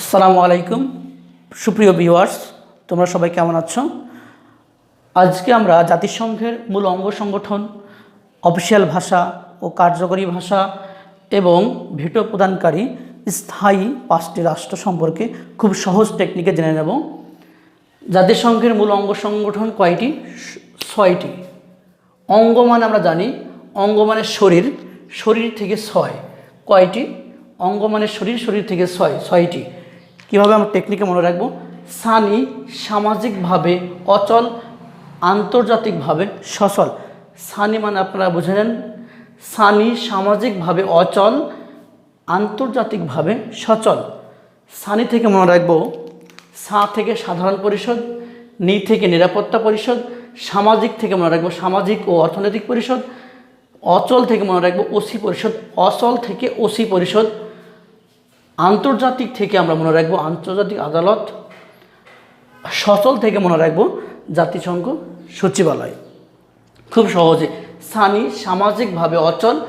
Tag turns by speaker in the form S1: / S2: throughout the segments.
S1: আসসালামু আলাইকুম। সুপ্রিয় ভিউয়ার্স, তোমরা সবাই কেমন আছো? আজকে আমরা জাতিসংঘের মূল অঙ্গ সংগঠন, অফিসিয়াল ভাষা ও কার্যকরী ভাষা এবং ভিটো প্রদানকারী স্থায়ী পাঁচটি রাষ্ট্র সম্পর্কে খুব সহজ টেকনিকে জেনে নেব। জাতিসংঘের মূল অঙ্গ সংগঠন কয়টি? ছয়টি। অঙ্গ মানে আমরা জানি, অঙ্গ মানে শরীর শরীর থেকে ছয়। কয়টি? অঙ্গ মানে শরীর শরীর থেকে ছয়। ছয়টি। কীভাবে আমরা টেকনিকে মনে রাখব? সানি সামাজিকভাবে অচল, আন্তর্জাতিকভাবে সচল। সানি মানে আপনারা বুঝে নেন, সানি সামাজিকভাবে অচল, আন্তর্জাতিকভাবে সচল। সানি থেকে মনে রাখব, সা থেকে সাধারণ পরিষদ, নি থেকে নিরাপত্তা পরিষদ, সামাজিক থেকে মনে রাখব সামাজিক ও অর্থনৈতিক পরিষদ, অচল থেকে মনে রাখব ওসি পরিষদ, অচল থেকে ওসি পরিষদ আন্তর্জাতিক থেকে আমরা মনে রাখব আন্তর্জাতিক আদালত, সচল থেকে মনে রাখব জাতিসংঘ সচিবালয়। খুব সহজে স্থানী সামাজিকভাবে অচল,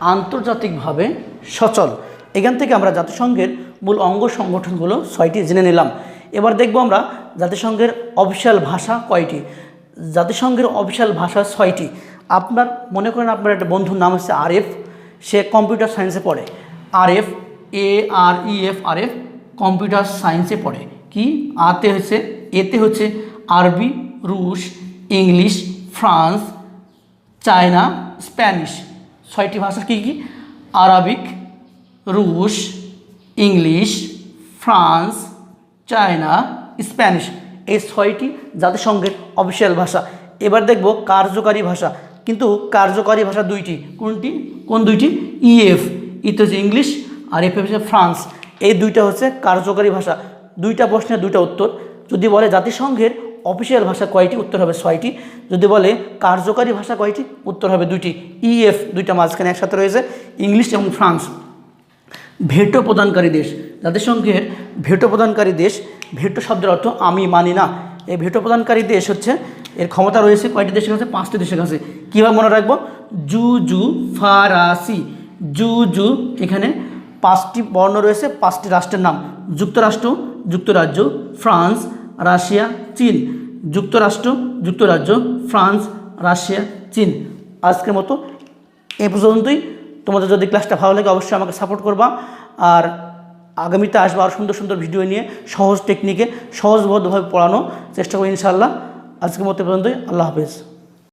S1: আন্তর্জাতিকভাবে সচল। এখান থেকে আমরা জাতিসংঘের মূল অঙ্গ সংগঠনগুলো ছয়টি জেনে নিলাম। এবার দেখব আমরা জাতিসংঘের অফিসিয়াল ভাষা কয়টি? জাতিসংঘের অফিসিয়াল ভাষা ছয়টি। আপনার, মনে করেন আপনার একটা বন্ধুর নাম হচ্ছে আরএফ, সে কম্পিউটার সায়েন্সে পড়ে। RF A R E F R F computer সায়েন্সে পড়ে। কি? আতে হচ্ছে এতে হচ্ছে আরবি, রুশ, ইংলিশ, ফ্রান্স, চায়না, স্প্যানিশ। ছয়টি ভাষা কী কী? আরবিক, রুশ, ইংলিশ, ফ্রান্স, চায়না, স্প্যানিশ। এই ছয়টি জাতিসংঘের অফিসিয়াল ভাষা। এবার দেখব কার্যকারী ভাষা। কিন্তু কার্যকারী ভাষা দুইটি। কোনটি? কোন দুইটি? ইএফ ইতে হচ্ছে ইংলিশ আর এফ হচ্ছে ফ্রান্স, এই দুইটা হচ্ছে কার্যকারী ভাষা। দুইটা প্রশ্নের দুইটা উত্তর। যদি বলে জাতিসংঘের অফিসিয়াল ভাষা কয়টি, উত্তর হবে ছয়টি। যদি বলে কার্যকারী ভাষা কয়টি, উত্তর হবে দুইটি। ইএফ দুইটা মাঝখানে একসাথে রয়েছে, ইংলিশ এবং ফ্রান্স। ভেটো প্রদানকারী দেশ। জাতিসংঘের ভেটো প্রদানকারী দেশ, ভেটো শব্দের অর্থ আমি মানি না। এই ভেটো প্রদানকারী দেশ হচ্ছে, এর ক্ষমতা রয়েছে কয়টি দেশের কাছে? পাঁচটি দেশের কাছে। কীভাবে মনে রাখব? জু জু ফারাসি জু জু এখানে পাঁচটি বর্ণ রয়েছে, পাঁচটি রাষ্ট্রের নাম। যুক্তরাষ্ট্র, যুক্তরাজ্য, ফ্রান্স, রাশিয়া, চীন। যুক্তরাষ্ট্র, যুক্তরাজ্য, ফ্রান্স, রাশিয়া, চীন। আজকের মতো এ পর্যন্তই। তোমাদের যদি ক্লাসটা ভালো লাগে অবশ্যই আমাকে সাপোর্ট করবা। আর আগামীতে আসব আরও সুন্দর সুন্দর ভিডিও নিয়ে, সহজ টেকনিকে সহজবদ্ধভাবে পড়ানো। চেষ্টা করি ইনশাআল্লাহ। আজকের মতো পর্যন্তই। আল্লাহ হাফেজ।